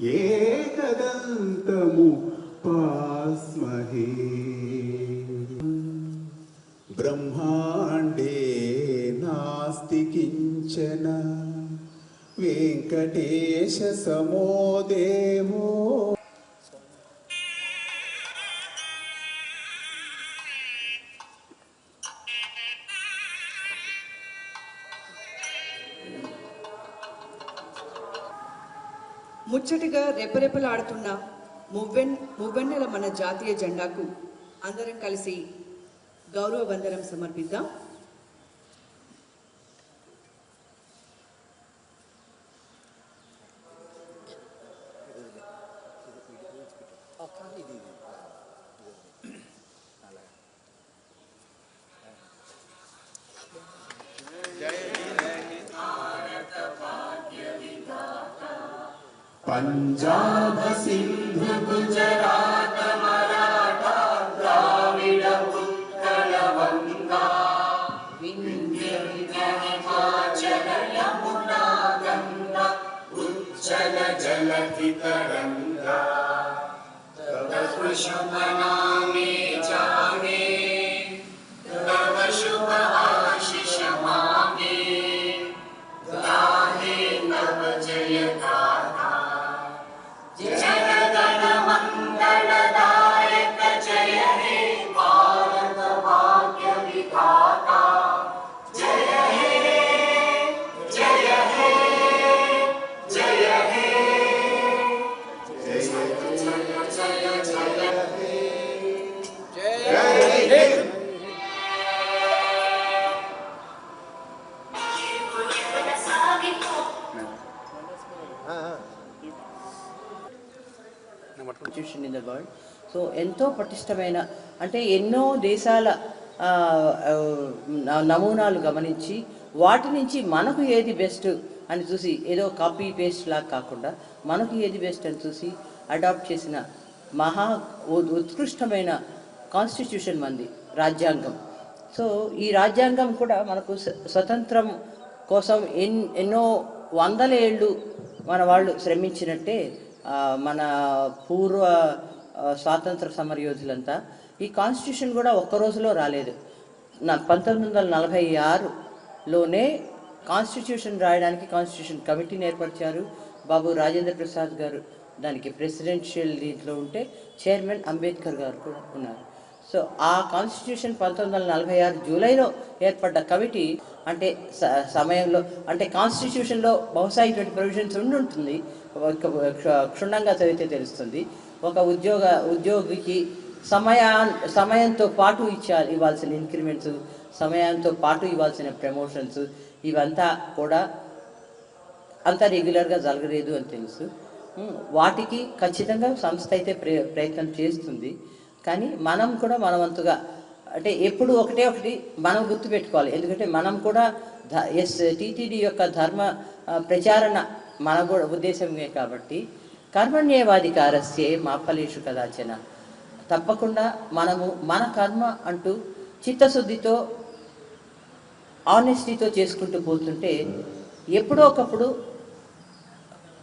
ఏకదంతము పాస్మహే. బ్రహ్మాండే నాస్తి కించన. వెంకటేశ సమో దేవో ముచ్చటిగా రెపరెపలాడుతున్న మువ్వెన్ మువ్వెన్నెల మన జాతీయ జెండాకు అందరం కలిసి గౌరవ వందనం సమర్పిద్దాం. पञ्जाब सिन्धु गुजरात मराठा द्राविड उत्कल वङ्गा विन्द्यञ्जल यमुना गङ्गा पञ्जा सिन्धुज उत गङ्गामी constitution in the world so ఎంతో పటిష్టమైన అంటే ఎన్నో దేశాల నమూనాలు గమనించి వాటి నుంచి మనకు ఏది బెస్ట్ అని చూసి ఏదో కాపీ పేస్ట్ లాగా కాకుండా మనకు ఏది బెస్ట్ అని చూసి అడాప్ట్ చేసిన మహా ఉ- ఉత్కృష్టమైన కాన్స్టిట్యూషన్ మంది రాజ్యాంగం. సో ఈ రాజ్యాంగం కూడా మనకు స్వతంత్రం కోసం ఎన్ ఎన్నో వందల ఏళ్ళు మన వాళ్ళు శ్రమించినట్టే మన పూర్వ స్వాతంత్ర స్వాతంత్ర సమరయోధులంతా ఈ కాన్స్టిట్యూషన్ కూడా ఒక్క రోజులో రాలేదు. నా పంతొమ్మిది వందల నలభై ఆరులోనే కాన్స్టిట్యూషన్ రాయడానికి కాన్స్టిట్యూషన్ కమిటీని ఏర్పరిచారు. బాబు రాజేంద్ర ప్రసాద్ గారు దానికి ప్రెసిడెన్షియల్ దీంట్లో ఉంటే చైర్మన్ అంబేద్కర్ గారు కూడా ఉన్నారు. సో ఆ కాన్స్టిట్యూషన్ పంతొమ్మిది వందల నలభై ఆరు జూలైలో ఏర్పడ్డ కమిటీ అంటే స- సమయంలో అంటే కాన్స్టిట్యూషన్లో బహుశా ఇటువంటి ప్రొవిజన్స్ ఉండి ఉంటుంది క్షుణ్ణంగా చదివితే తెలుస్తుంది. ఒక ఉద్యోగ ఉద్యోగికి సమయా సమయంతో పాటు ఇచ్చాలి ఇవ్వాల్సిన ఇంక్రిమెంట్స్ సమయంతో పాటు ఇవ్వాల్సిన ప్రమోషన్స్ ఇవంతా కూడా అంత రెగ్యులర్గా జరగలేదు అని తెలుసు. వాటికి ఖచ్చితంగా సంస్థ అయితే ప్రే ప్రయత్నం చేస్తుంది. కానీ మనం కూడా మనవంతుగా అంటే ఎప్పుడు ఒకటే ఒకటి మనం గుర్తుపెట్టుకోవాలి. ఎందుకంటే మనం కూడా ధ ఎస్ టీటీడీ యొక్క ధర్మ ప్రచారణ మన కూడా ఉద్దేశమే కాబట్టి కర్మణ్యేవాధికారస్యే మాపలేషు కదాచన. తప్పకుండా మనము మన కర్మ అంటూ చిత్తశుద్ధితో ఆనెస్టీతో చేసుకుంటూ పోతుంటే ఎప్పుడో ఒకప్పుడు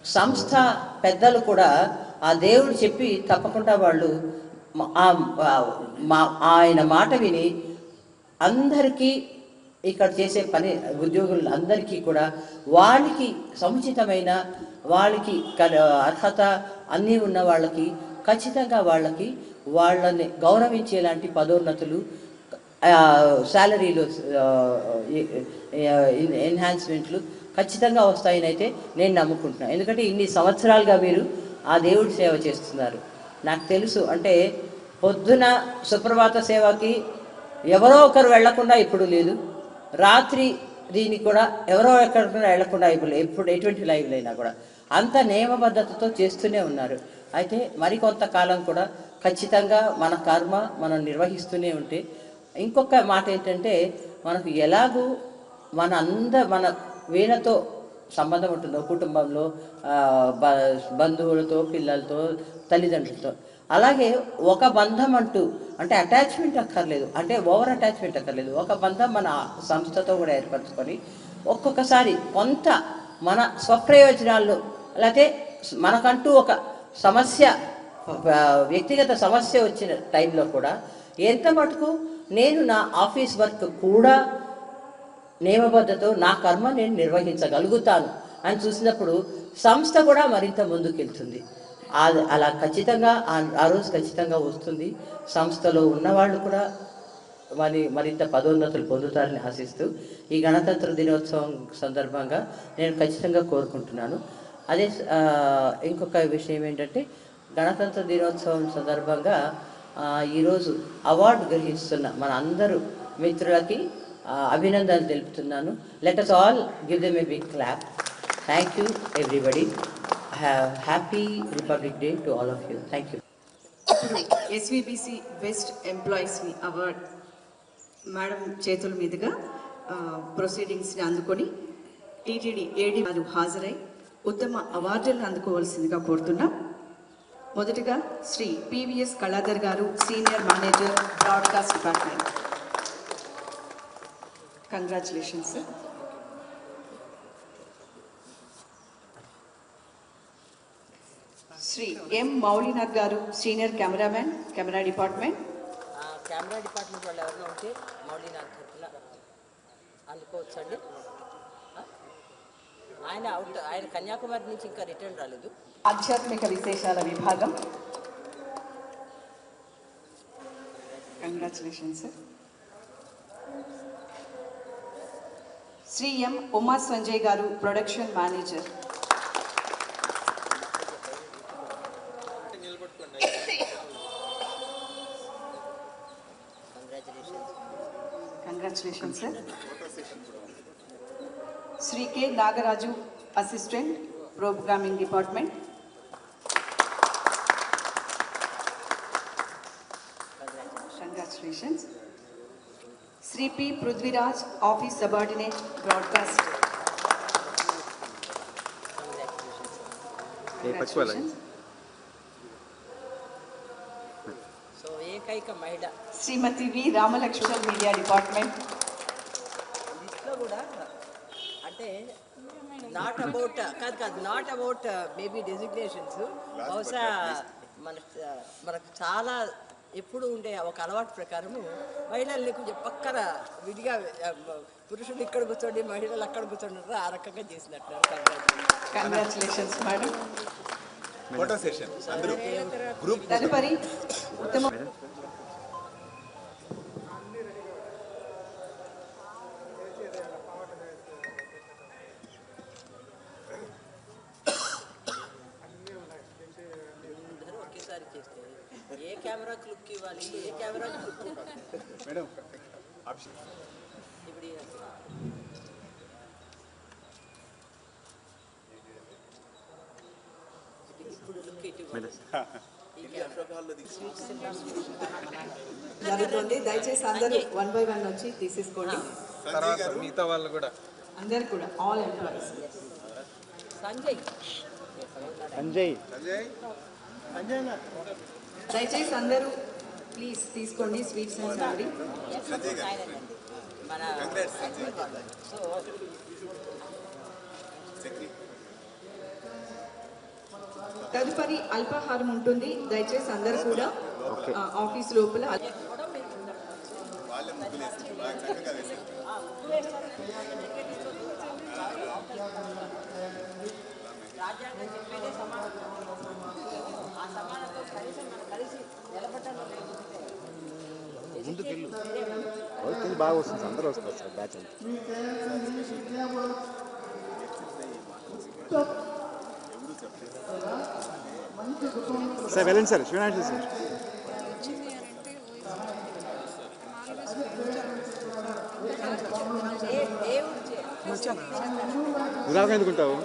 సంస్థ పెద్దలు కూడా ఆ దేవుడు చెప్పి తప్పకుండా వాళ్ళు మా- ఆయన మాట విని అందరికీ ఇక్కడ చేసే పని ఉద్యోగులు అందరికీ కూడా వాళ్ళకి సముచితమైన వాళ్ళకి అర్హత అన్నీ ఉన్న వాళ్ళకి ఖచ్చితంగా వాళ్ళకి వాళ్ళని గౌరవించేలాంటి పదోన్నతులు శాలరీలు ఎన్హాన్స్మెంట్లు ఖచ్చితంగా వస్తాయని అయితే నేను నమ్ముకుంటున్నాను ఎందుకంటే ఇన్ని సంవత్సరాలుగా మీరు ఆ దేవుడి సేవ చేస్తున్నారు. నాకు తెలుసు అంటే పొద్దున సుప్రభాత సేవకి ఎవరో ఒకరు వెళ్ళకుండా ఇప్పుడు లేదు. రాత్రి దీనికి కూడా ఎవరో ఎక్కడికైనా వెళ్ళకుండా ఇప్పుడు ఎప్పుడు ఎటువంటి లైవ్లు అయినా కూడా అంత నియమబద్ధతతో చేస్తూనే ఉన్నారు. అయితే మరికొంతకాలం కూడా ఖచ్చితంగా మన కర్మ మనం నిర్వహిస్తూనే ఉంటే ఇంకొక మాట ఏంటంటే మనకు ఎలాగూ మన అంద మన వీణతో సంబంధం ఉంటుందో కుటుంబంలో బ- బంధువులతో పిల్లలతో తల్లిదండ్రులతో. అలాగే ఒక బంధం అంటూ అంటే అటాచ్మెంట్ అక్కర్లేదు. అంటే ఓవర్ అటాచ్మెంట్ అక్కర్లేదు. ఒక బంధం మన సంస్థతో కూడా ఏర్పరచుకొని ఒక్కొక్కసారి కొంత మన స్వప్రయోజనాల్లో లేకపోతే మనకంటూ ఒక సమస్య వ్యక్తిగత సమస్య వచ్చిన టైంలో కూడా ఎంత మటుకు నేను నా ఆఫీస్ వర్క్ కూడా నియమబద్ధతో నా కర్మ నేను నిర్వహించగలుగుతాను అని చూసినప్పుడు సంస్థ కూడా మరింత ముందుకెళ్తుంది. అలా ఖచ్చితంగా ఆ- రోజు ఖచ్చితంగా వస్తుంది. సంస్థలో ఉన్నవాళ్ళు కూడా మరి మరింత పదోన్నతులు పొందుతారని ఆశిస్తూ ఈ గణతంత్ర దినోత్సవం సందర్భంగా నేను ఖచ్చితంగా కోరుకుంటున్నాను. అదే ఇంకొక విషయం ఏంటంటే గణతంత్ర దినోత్సవం సందర్భంగా ఈరోజు అవార్డు గ్రహిస్తున్న మన అందరూ మిత్రులకి అభినందనలు తెలుపుతున్నాను. Let us all give them a big clap thank you everybody happy Republic Day to all of you thank you SVBC best ఎంప్లాయీస్ని అవార్డ్ మేడం చేతుల మీదుగా ప్రొసీడింగ్స్ని అందుకొని టీటీడీ ఏడీ వారు హాజరై ఉత్తమ అవార్డులను అందుకోవాల్సిందిగా కోరుతున్నాం. మొదటగా శ్రీ పివిఎస్ కళాధర్ గారు senior manager broadcast department congratulations sir Shri M Moulinath గారు senior cameramen camera department. Camera department వాళ్ళు ఎవరైనా ఉంటే మౌలినాథ్ ఇలా అనుకోవచ్చు అండి ఆయన అవుట్ ఆయన కన్యాకుమారి నుంచి ఇంకా రిటర్న్ రాలేదు. ఆధ్యాత్మిక విశేషాల విభాగం. Congratulations sir Shri M Uma Sanjay గారు production manager. Congratulations sir Shri K Nagaraju assistant programming department. Congratulations Shri P Prithviraj office subordinate broadcast congratulations so ఏకైక మహిళ శ్రీమతి వి రామలక్ష్మణ మీడియా డిపార్ట్మెంట్ కూడా అంటే నాట్ అబౌట్ కాదు కాదు నాట్ అబౌట్ మేబీ డెసిగ్నేషన్స్ బహుశా మన మనకు చాలా ఎప్పుడు ఉండే ఒక అలవాటు ప్రకారము మహిళల్ని కొంచెం పక్కన విడిగా పురుషులు ఇక్కడ కూర్చోండి మహిళలు అక్కడ కూర్చోండి ఆ రకంగా చేసినట్టు కంగ్రాచులేషన్స్ మేడం ఫోటో సెషన్ అందరూ గ్రూప్ తదుపరి కెమెరా క్లిక్ ఇవ్వాలి. A camera click madam option ఇప్పుడు ఇప్పుడు లుక్ జరుగుతుంది దయచేసి అందరూ వన్ బై వన్ వచ్చి తీసేసుకోండి. గారు? మిగతా వాళ్ళు కూడా. అందరు కూడా ఆల్ ఎంప్లాయీస్ సంజయ్. సంజయ్. సంజయ్? దయచేసి అందరూ ప్లీజ్ తీసుకోండి స్వీట్స్ అండ్ సారీ. మన తదుపరి అల్పాహారం ఉంటుంది. దయచేసి అందరూ కూడా ఆఫీస్ లోపల రాజ్యాంగం చెప్పేదే ఆ సమానత్వం కనీసం మనం కలిసి నిలబడ్డాను ముందుకెళ్ళు. కింద బాగా వస్తుంది. అందరూ వస్తారు సార్ బ్యాచ్ సార్ వెళ్ళండి సార్. శివనాథ్ సార్. నువ్వు రాగా ఎందుకుంటావు